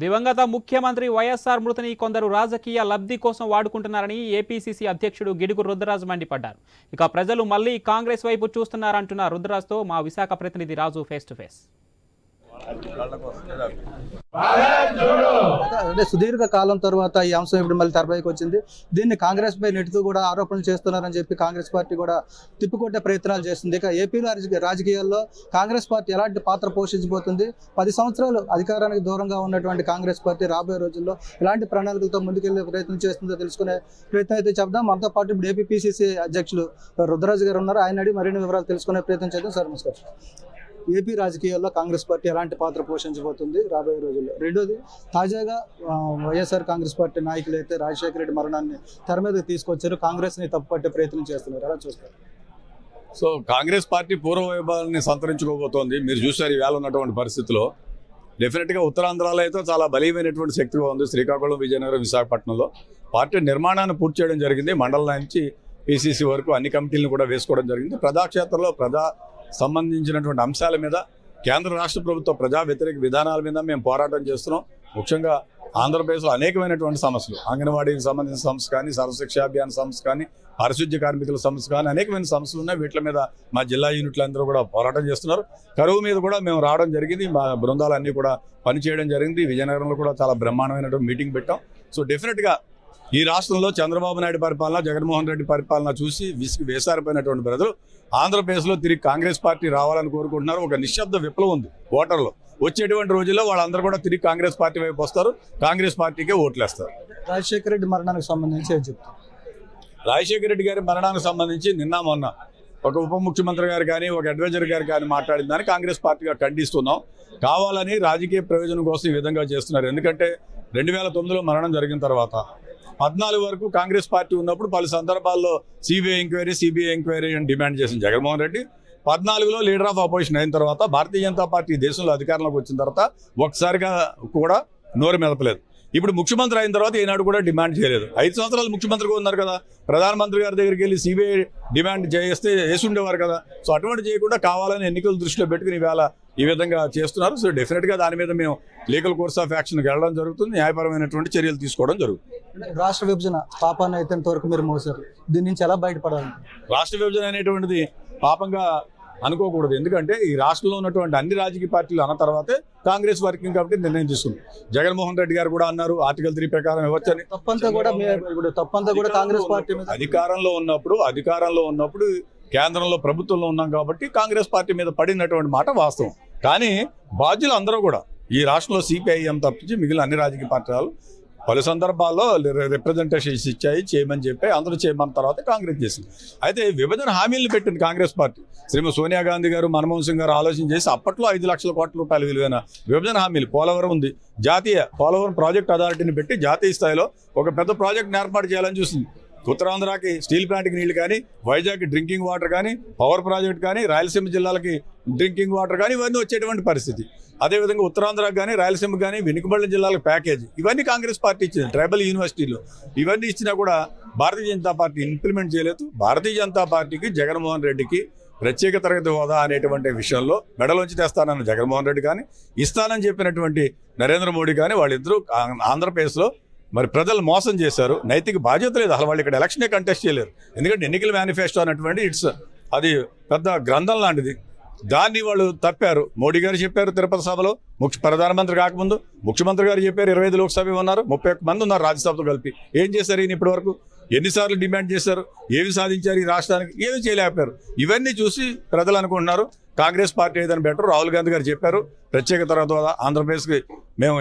దివంగత ముఖ్యమంత్రి వైఎస్ఆర్ మృతిని కొందరు రాజకీయ లబ్ధి కోసం వాడుకుంటున్నారని ఏపీసీసీ అధ్యక్షుడు గిడుగు రుద్రరాజ్ మండిపడ్డారు. ఇక ప్రజలు మళ్ళీ కాంగ్రెస్ వైపు చూస్తున్నారంటున్న రుద్రరాజ్తో మా విశాఖ ప్రతినిధి రాజు ఫేస్ టు ఫేస్ అంటే సుదీర్ఘ కాలం తర్వాత ఈ అంశం ఇప్పుడు మళ్ళీ తెరపైకి వచ్చింది. దీన్ని కాంగ్రెస్ పై నెట్టుతూ కూడా ఆరోపణలు చేస్తున్నారని చెప్పి కాంగ్రెస్ పార్టీ కూడా తిప్పికొట్టే ప్రయత్నాలు చేస్తుంది. ఇక ఏపీలో రాజకీయాల్లో కాంగ్రెస్ పార్టీ ఎలాంటి పాత్ర పోషించబోతుంది? పది సంవత్సరాలు అధికారానికి దూరంగా ఉన్నటువంటి కాంగ్రెస్ పార్టీ రాబోయే రోజుల్లో ఎలాంటి ప్రణాళికలతో ముందుకెళ్ళే ప్రయత్నం చేస్తుందో తెలుసుకునే ప్రయత్నం అయితే చెప్దాం మనతో పాటు ఇప్పుడు ఏపీపీసీసీ అధ్యక్షులు రుద్రరాజు గారు ఉన్నారు. ఆయన అడిగి మరిన్ని వివరాలు తెలుసుకునే ప్రయత్నం చేద్దాం. సార్ నమస్కారం. ఏపీ రాజకీయాల్లో కాంగ్రెస్ పార్టీ ఎలాంటి పాత్ర పోషించబోతుంది రాబోయే రోజుల్లో? రెండోది తాజాగా వైఎస్ఆర్ కాంగ్రెస్ పార్టీ నాయకులు అయితే రాజశేఖర రెడ్డి మరణాన్ని తెర మీదకి తీసుకొచ్చారు. కాంగ్రెస్ని తప్పుపట్టే ప్రయత్నం చేస్తున్నారు. ఎలా చూస్తారు? సో కాంగ్రెస్ పార్టీ పూర్వ వైభవాన్ని సంతరించుకోబోతోంది. మీరు చూశారు ఈవేళ ఉన్నటువంటి పరిస్థితిలో. డెఫినెట్గా ఉత్తరాంధ్రాలో అయితే చాలా బలీయమైనటువంటి శక్తిగా ఉంది శ్రీకాకుళం విజయనగరం విశాఖపట్నంలో. పార్టీ నిర్మాణాన్ని పూర్తి చేయడం జరిగింది. మండలం నుంచి పిసిసి వరకు అన్ని కమిటీలను కూడా వేసుకోవడం జరిగింది. ప్రజాక్షేత్రంలో ప్రజా సంబంధించినటువంటి అంశాల మీద కేంద్ర రాష్ట్ర ప్రభుత్వ ప్రజా వ్యతిరేక విధానాల మీద మేము పోరాటం చేస్తున్నాం. ముఖ్యంగా ఆంధ్రప్రదేశ్లో అనేకమైనటువంటి సమస్యలు. అంగన్వాడీకి సంబంధించిన సమస్య కానీ సర్వశిక్ష అభియాన్ సమస్య కానీ పారిశుద్ధ్య కార్మికుల సమస్య కానీ అనేకమైన సమస్యలు ఉన్నాయి. వీటి మీద మా జిల్లా యూనిట్లు అందరూ కూడా పోరాటం చేస్తున్నారు. కరువు మీద కూడా మేము రావడం జరిగింది. మా బృందాలన్నీ కూడా పనిచేయడం జరిగింది. విజయనగరంలో కూడా చాలా బ్రహ్మాండమైనటువంటి మీటింగ్ పెట్టాం. సో డెఫినెట్గా ఈ రాష్ట్రంలో చంద్రబాబు నాయుడు పరిపాలన జగన్మోహన్ రెడ్డి పరిపాలన చూసి విసిగి వేసారిపోయినటువంటి ప్రజలు ఆంధ్రప్రదేశ్లో తిరిగి కాంగ్రెస్ పార్టీ రావాలని కోరుకుంటున్నారు. ఒక నిశ్శబ్ద విప్లవం ఉంది ఓటర్లో. వచ్చేటువంటి రోజుల్లో వాళ్ళందరూ కూడా తిరిగి కాంగ్రెస్ పార్టీ వైపు వస్తారు. కాంగ్రెస్ పార్టీకే ఓట్లేస్తారు. రాజశేఖర రెడ్డి మరణానికి సంబంధించి ఏం చెప్తారు? రాజశేఖర రెడ్డి గారి మరణానికి సంబంధించి నిన్న మొన్న ఒక ఉప ముఖ్యమంత్రి గారు కానీ ఒక అడ్వైజర్ గారు కానీ మాట్లాడిన దాన్ని కాంగ్రెస్ పార్టీగా ఖండిస్తున్నాం. కావాలని రాజకీయ ప్రయోజనం కోసం ఈ విధంగా చేస్తున్నారు. ఎందుకంటే రెండు వేల తొమ్మిదిలో మరణం జరిగిన తర్వాత పద్నాలుగు వరకు కాంగ్రెస్ పార్టీ ఉన్నప్పుడు పలు సందర్భాల్లో సిబిఐ ఎంక్వైరీ సిబిఐ ఎంక్వైరీ అని డిమాండ్ చేసిన జగన్మోహన్ రెడ్డి. పద్నాలుగులో లీడర్ ఆఫ్ అపోజిషన్ అయిన తర్వాత భారతీయ జనతా పార్టీ దేశంలో అధికారంలోకి వచ్చిన తర్వాత ఒకసారిగా కూడా నోరు మెదపలేదు. ఇప్పుడు ముఖ్యమంత్రి అయిన తర్వాత ఈనాడు కూడా డిమాండ్ చేయలేదు. ఐదు సంవత్సరాలు ముఖ్యమంత్రిగా ఉన్నారు కదా. ప్రధానమంత్రి గారి దగ్గరికి వెళ్ళి సిబిఐ డిమాండ్ చేస్తే చేసి ఉండేవారు కదా. సో అటువంటి చేయకుండా కావాలని ఎన్నికలు దృష్టిలో పెట్టుకుని ఇవాళ ఈ విధంగా చేస్తున్నారు. సో డెఫినెట్గా దాని మీద మేము లీగల్ కోర్స్ ఆఫ్ యాక్షన్కి వెళ్ళడం జరుగుతుంది. న్యాయపరమైనటువంటి చర్యలు తీసుకోవడం జరుగుతుంది. రాష్ట్ర విభజన పాపాన్ని అయితే వరకు మీరు మోసారు. దీని నుంచి ఎలా బయటపడాలి? రాష్ట్ర విభజన అనేటువంటిది పాపంగా అనుకోకూడదు. ఎందుకంటే ఈ రాష్ట్రంలో ఉన్నటువంటి అన్ని రాజకీయ పార్టీలు అన్న తర్వాతే కాంగ్రెస్ వర్కింగ్ కమిటీ నిర్ణయం తీసుకుంది. జగన్మోహన్ రెడ్డి గారు కూడా అన్నారు ఆర్టికల్ త్రీ ప్రకారం ఇవ్వచ్చని. తప్పంతా కూడా తప్పంతా కూడా కాంగ్రెస్ పార్టీ మీద అధికారంలో ఉన్నప్పుడు అధికారంలో ఉన్నప్పుడు కేంద్రంలో ప్రభుత్వంలో ఉన్నాం కాబట్టి కాంగ్రెస్ పార్టీ మీద పడినటువంటి మాట వాస్తవం. కానీ బాధ్యులు అందరూ కూడా ఈ రాష్ట్రంలో సిపిఐఎం తప్పించి మిగిలిన అన్ని రాజకీయ పార్టీలు పలు సందర్భాల్లో రిప్రజెంటేషన్స్ ఇచ్చాయి చేయమని చెప్పి అందరూ చేయమన్న తర్వాత కాంగ్రెస్ చేసింది. అయితే విభజన హామీలను పెట్టింది కాంగ్రెస్ పార్టీ. శ్రీమతి సోనియా గాంధీ గారు మన్మోహన్ సింగ్ గారు ఆలోచన చేసి అప్పట్లో ఐదు లక్షల కోట్ల రూపాయల విలువైన విభజన హామీలు పోలవరం ఉంది. జాతీయ పోలవరం ప్రాజెక్ట్ అథారిటీని పెట్టి జాతీయ స్థాయిలో ఒక పెద్ద ప్రాజెక్ట్ని ఏర్పాటు చేయాలని చూసింది. ఉత్తరాంధ్రకి స్టీల్ ప్లాంట్కి నీళ్ళు కానీ వైజాగ్ డ్రింకింగ్ వాటర్ కానీ పవర్ ప్రాజెక్ట్ కానీ రాయలసీమ జిల్లాలకి డ్రింకింగ్ వాటర్ కానీ ఇవన్నీ వచ్చేటువంటి పరిస్థితి. అదేవిధంగా ఉత్తరాంధ్రకు కానీ రాయలసీమ కానీ వెనుకబడిన జిల్లాలకు ప్యాకేజ్. ఇవన్నీ కాంగ్రెస్ పార్టీ ఇచ్చింది ట్రైబల్ యూనివర్సిటీలు. ఇవన్నీ ఇచ్చినా కూడా భారతీయ జనతా పార్టీ ఇంప్లిమెంట్ చేయలేదు. భారతీయ జనతా పార్టీకి జగన్మోహన్ రెడ్డికి ప్రత్యేక తరగతి హోదా అనేటువంటి విషయంలో మెడలోంచి తెస్తానన్న జగన్మోహన్ రెడ్డి కానీ ఇస్తానని చెప్పినటువంటి నరేంద్ర మోడీ కానీ వాళ్ళిద్దరూ ఆంధ్రప్రదేశ్లో మరి ప్రజలు మోసం చేశారు. నైతిక బాధ్యత లేదు. అసలు వాళ్ళు ఇక్కడ ఎలక్షనే కంటెస్ట్ చేయలేరు. ఎందుకంటే ఎన్నికల మేనిఫెస్టో అనేటువంటి ఇట్స్ అది పెద్ద గ్రంథం లాంటిది. దాన్ని వాళ్ళు తప్పారు. మోడీ గారు చెప్పారు తిరుపతి సభలో. ముఖ్య ప్రధానమంత్రి కాకముందు ముఖ్యమంత్రి గారు చెప్పారు ఇరవై ఐదు లోక్సభ ఉన్నారు. ముప్పై ఒక్క మంది ఉన్నారు రాజ్యసభతో కలిపి. ఏం చేశారు ఈయన ఇప్పటి వరకు ఎన్నిసార్లు డిమాండ్ చేశారు? ఏమి సాధించారు ఈ రాష్ట్రానికి? ఏమి చేయలేకపోయారు. ఇవన్నీ చూసి ప్రజలు అనుకుంటున్నారు. కాంగ్రెస్ పార్టీ ఏదైనా బెటర్? రాహుల్ గాంధీ గారు చెప్పారు. ప్రత్యేక తర్వాత ఆంధ్రప్రదేశ్కి మేము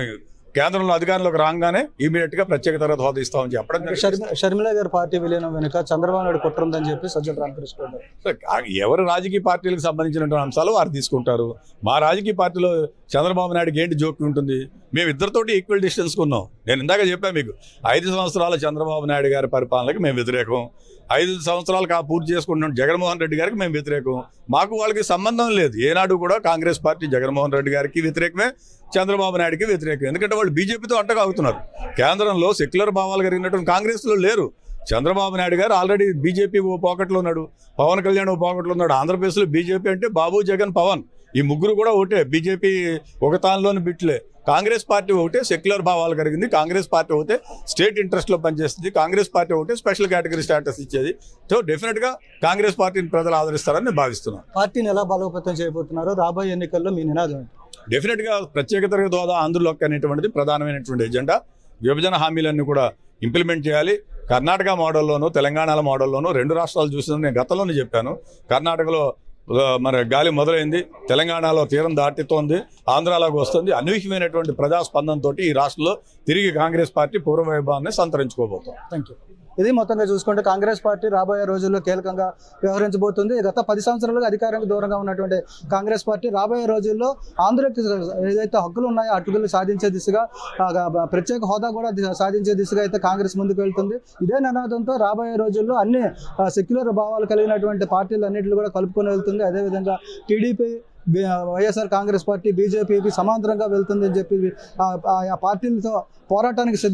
కేంద్రంలో అధికారంలోకి రాగానే ఇమీడియట్గా ప్రత్యేక తరగతి హోదా ఇస్తామని చెప్పడం షర్మిల గారి పార్టీ విలీనం వెనుక చంద్రబాబు నాయుడు కుట్ర ఉందని చెప్పి సజ్జల రామకృష్ణ ఎవరు రాజకీయ పార్టీలకు సంబంధించినటువంటి అంశాలు వారు తీసుకుంటారు. మా రాజకీయ పార్టీలో చంద్రబాబు నాయుడుకి ఏంటి జోక్ ఉంటుంది? మేము ఇద్దరితోటి ఈక్వల్ డిస్టెన్స్ ఉన్నాం నేను ఇందాక చెప్పాను మీకు ఐదు సంవత్సరాల చంద్రబాబు నాయుడు గారి పరిపాలనకి మేము వ్యతిరేకం. ఐదు సంవత్సరాలు కా పూర్తి చేసుకుంటున్న జగన్మోహన్ రెడ్డి గారికి మేము వ్యతిరేకం. మాకు వాళ్ళకి సంబంధం లేదు. ఏనాడు కూడా కాంగ్రెస్ పార్టీ జగన్మోహన్ రెడ్డి గారికి వ్యతిరేకమే. చంద్రబాబు నాయుడుకి వ్యతిరేకం. ఎందుకంటే వాళ్ళు బీజేపీతో అంటగాగుతున్నారు కేంద్రంలో సెక్యులర్ భావాలు కలిగినటువంటి కాంగ్రెస్లో లేరు. చంద్రబాబు నాయుడు గారు ఆల్రెడీ బీజేపీ ఓ పాకెట్లో ఉన్నాడు. పవన్ కళ్యాణ్ ఓ పాకెట్లో ఉన్నాడు. ఆంధ్రప్రదేశ్లో బీజేపీ అంటే బాబు జగన్ పవన్. ఈ ముగ్గురు కూడా ఒకటే బీజేపీ ఒక తానులోని బిట్లే. కాంగ్రెస్ పార్టీ ఒకటే సెక్యులర్ భావాలు కలిగింది. కాంగ్రెస్ పార్టీ ఒకటే స్టేట్ ఇంట్రెస్ట్లో పనిచేస్తుంది. కాంగ్రెస్ పార్టీ ఒకటే స్పెషల్ కేటగిరీ స్టేటస్ ఇచ్చేది. సో డెఫినెట్గా కాంగ్రెస్ పార్టీని ప్రజలు ఆదరిస్తారని నేను భావిస్తున్నాను. పార్టీని ఎలా బలోపేతం చేయబోతున్నారో రాబోయే ఎన్నికల్లో మీ నినాదం డెఫినెట్గా ప్రత్యేక తరగతి హోదా ఆంధ్రలోకి అనేటువంటిది ప్రధానమైనటువంటి ఎజెండా విభజన హామీలన్నీ కూడా ఇంప్లిమెంట్ చేయాలి. కర్ణాటక మోడల్లోనూ తెలంగాణ మోడల్లోనూ రెండు రాష్ట్రాలు చూసిన నేను గతంలోనే చెప్పాను. కర్ణాటకలో మరి గాలి మొదలైంది. తెలంగాణలో తీరం దాటుతోంది. ఆంధ్రాలోకి వస్తుంది. అనూహ్యమైనటువంటి ప్రజాస్పందనతో ఈ రాష్ట్రంలో తిరిగి కాంగ్రెస్ పార్టీ పూర్వ వైభవాన్ని సంతరించుకోబోతుంది. థ్యాంక్ యూ ఇది మొత్తంగా చూసుకుంటే కాంగ్రెస్ పార్టీ రాబోయే రోజుల్లో కీలకంగా వ్యవహరించబోతుంది. గత పది సంవత్సరాలుగా అధికారానికి దూరంగా ఉన్నటువంటి కాంగ్రెస్ పార్టీ రాబోయే రోజుల్లో ఆంధ్రకి ఏదైతే హక్కులు ఉన్నాయో అటుకులు హక్కులు సాధించే దిశగా ప్రత్యేక హోదా కూడా సాధించే దిశగా అయితే కాంగ్రెస్ ముందుకు వెళ్తుంది. ఇదే నినాదంతో రాబోయే రోజుల్లో అన్ని సెక్యులర్ భావాలు కలిగినటువంటి పార్టీలు అన్నింటిని కూడా కలుపుకొని వెళ్తుంది. అదేవిధంగా టీడీపీ వైఎస్ఆర్ కాంగ్రెస్ పార్టీ బీజేపీకి సమాంతరంగా వెళ్తుంది అని చెప్పి ఆ- ఆ పార్టీలతో పోరాటానికి సిద్ధం